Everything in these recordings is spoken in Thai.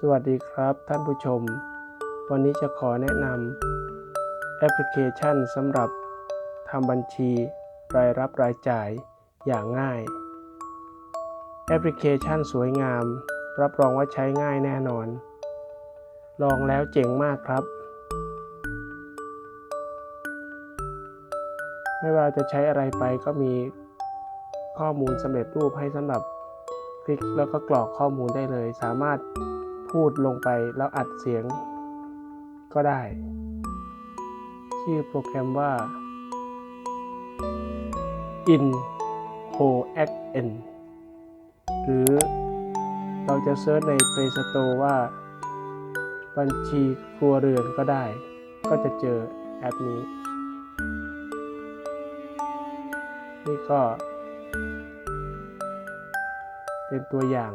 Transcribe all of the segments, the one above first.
สวัสดีครับท่านผู้ชม วันนี้จะขอแนะนำแอปพลิเคชันสำหรับทำบัญชีรายรับรายจ่ายอย่างง่าย แอปพลิเคชันสวยงาม รับรองว่าใช้ง่ายแน่นอน ลองแล้วเจ๋งมากครับ ไม่ว่าจะใช้อะไรไปก็มีข้อมูลสำเร็จรูปให้สำหรับคลิกแล้วก็กรอกข้อมูลได้เลยสามารถ พูดลงไปแล้วอัดเสียงก็ได้ ชื่อโปรแกรมว่า in h o a c n หรือเราจะเซิร์ชใน Play Store ว่า บัญชีครัวเรือนก็ได้ ก็จะเจอแอปนี้ นี่ก็ เป็นตัวอย่าง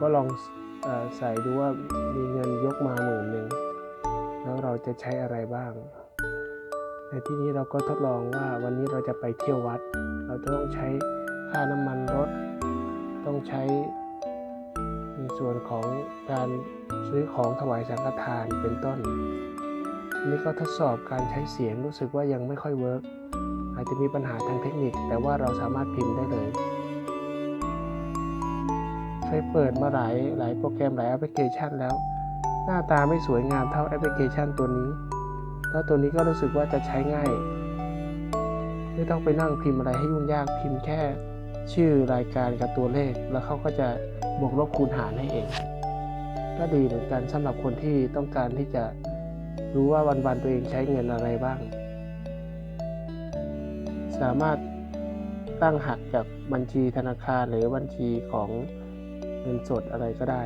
ก็ลองอใส่ดูว่ามีเงินยกมาหมื่นหนึ่งแล้วเราจะใช้อะไรบ้าง ในที่นี้เราก็ทดลองว่าวันนี้เราจะไปเที่ยววัด เราต้องใช้ค่าน้ำมันรถ ต้องใช้ในส่วนของการซื้อของถวายสังฆทานเป็นต้นนนี้ก็ทดสอบการใช้เสียงรู้สึกว่ายังไม่ค่อยเวิร์กอาจจะมีปัญหาทางเทคนิค แต่ว่าเราสามารถพิมพ์ได้เลย เคยเปิดมาหลายหลายโปรแกรมหลายแอปพลิเคชันแล้ว หน้าตาไม่สวยงามเท่าแอปพลิเคชันตัวนี้ แล้วตัวนี้ก็รู้สึกว่าจะใช้ง่าย ไม่ต้องไปนั่งพิมพ์อะไรให้ยุ่งยากพิมพ์แค่ ชื่อรายการกับตัวเลข แล้วเขาก็จะบวกลบคูณหารให้เอง ก็ดีเหมือนกันสำหรับคนที่ต้องการที่จะรู้ว่าวันๆตัวเองใช้เงินอะไรบ้าง สามารถตั้งหักจากบัญชีธนาคารหรือบัญชีของ เงินสดอะไรก็ได้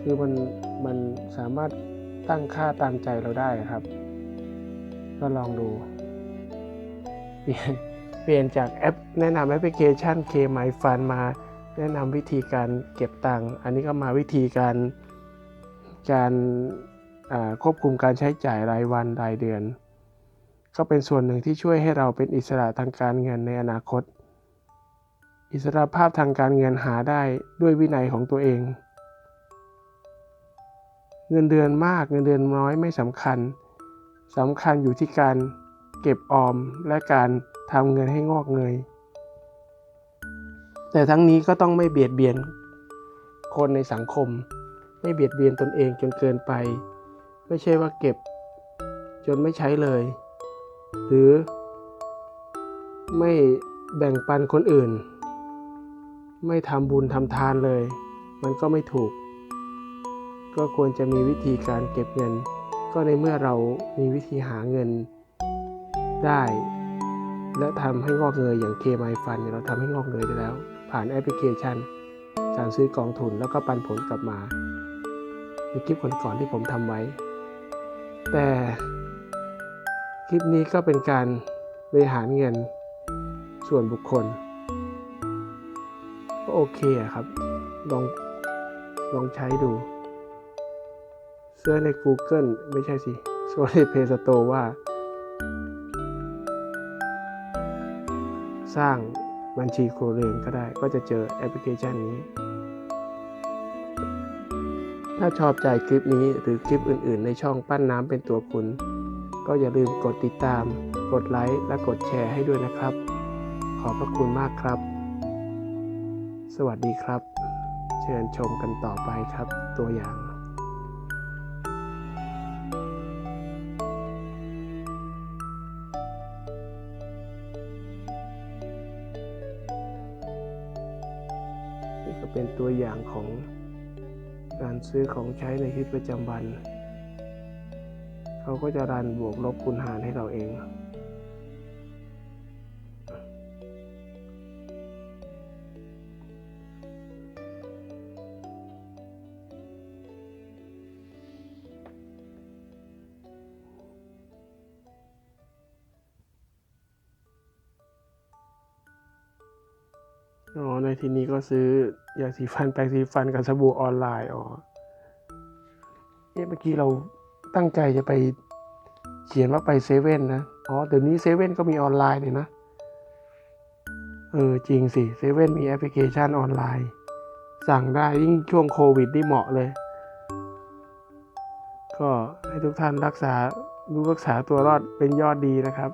คือมันมันสามารถตั้งค่าตามใจเราได้ครับ ก็ลองดู เปลี่ยนเปลี่ยนจากแอป แนะนำแอปพลิเคชัน K My Fun มาแนะนำวิธีการเก็บตังค์อันนี้ก็มาวิธีการการควบคุมการใช้จ่ายรายวันรายเดือน ก็เป็นส่วนหนึ่งที่ช่วยให้เราเป็นอิสระทางการเงินในอนาคต อิสรภาพทางการเงินหาได้ด้วยวินัยของตัวเอง เงินเดือนมากเงินเดือนน้อยไม่สำคัญสำคัญอยู่ที่การเก็บออมและการทำเงินให้งอกเงย แต่ทั้งนี้ก็ต้องไม่เบียดเบียนคนในสังคม ไม่เบียดเบียนตนเองจนเกินไป ไม่ใช่ว่าเก็บจนไม่ใช้เลย หรือไม่แบ่งปันคนอื่น ไม่ทำบุญทำทานเลย มันก็ไม่ถูก ก็ควรจะมีวิธีการเก็บเงิน ก็ในเมื่อเรามีวิธีหาเงินได้ และทำให้งอกเงยอย่างเคมายฟันเราทำให้งอกเงยได้แล้ว ผ่านแอปพลิเคชันการซื้อกองทุนแล้วก็ปันผลกลับมาในคลิปก่อนๆที่ผมทำไว้ แต่คลิปนี้ก็เป็นการบริหารเงินส่วนบุคคล โอเคครับ ลอง ลองใช้ดู เสิร์ชใน Google ไม่ใช่สิเสิร์ชใน Play Store ว่า สร้างบัญชีโครเรือนก็ได้ ก็จะเจอแอปพลิเคชันนี้ ถ้าชอบใจคลิปนี้หรือคลิปอื่น ๆ ในช่องปั้นน้ำเป็นตัวคุณ ก็อย่าลืมกดติดตาม กดไลค์ และกดแชร์ให้ด้วยนะครับ ขอบพระคุณมากครับ สวัสดีครับ เชิญชมกันต่อไปครับ ตัวอย่างนี่ก็เป็นตัวอย่างของการซื้อของใช้ในชีวิตประจำวัน เขาก็จะรันบวกลบคูณหารให้เราเอง อ๋อ ในที่นี้ก็ซื้อยาสีฟันแปรงสีฟันกับสบู่ออนไลน์อ๋อเอ๊ะเมื่อกี้เราตั้งใจจะไปเขียนว่าไปเซเว่นนะ อ๋อ เดี๋ยวนี้เซเว่นก็มีออนไลน์เลยนะ เออ จริงสิ เซเว่นมีแอปพลิเคชันออนไลน์ สั่งได้ยิ่งช่วงโควิดนี่เหมาะเลย ก็ให้ทุกท่านรักษารู้รักษาตัวรอดเป็นยอดดีนะครับ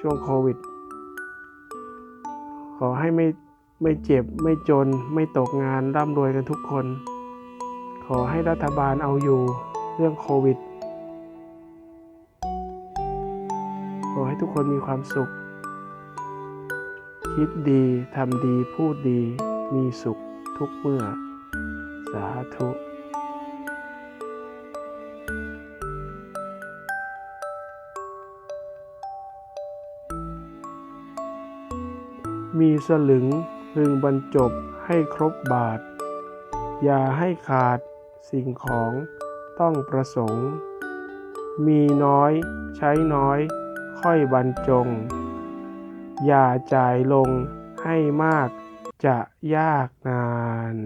ช่วงโควิด ขอให้ไม่ ไม่เจ็บไม่จนไม่ตกงานร่ำรวยกันทุกคน ขอให้รัฐบาลเอาอยู่เรื่องโควิด ขอให้ทุกคนมีความสุข คิดดีทำดีพูดดีมีสุขทุกเมื่อ สาธุมีสลึง พึงบรรจบให้ครบบาท อย่าให้ขาดสิ่งของต้องประสงค์ มีน้อยใช้น้อย ค่อยบรรจง อย่าจ่ายลงให้มากจะยากนาน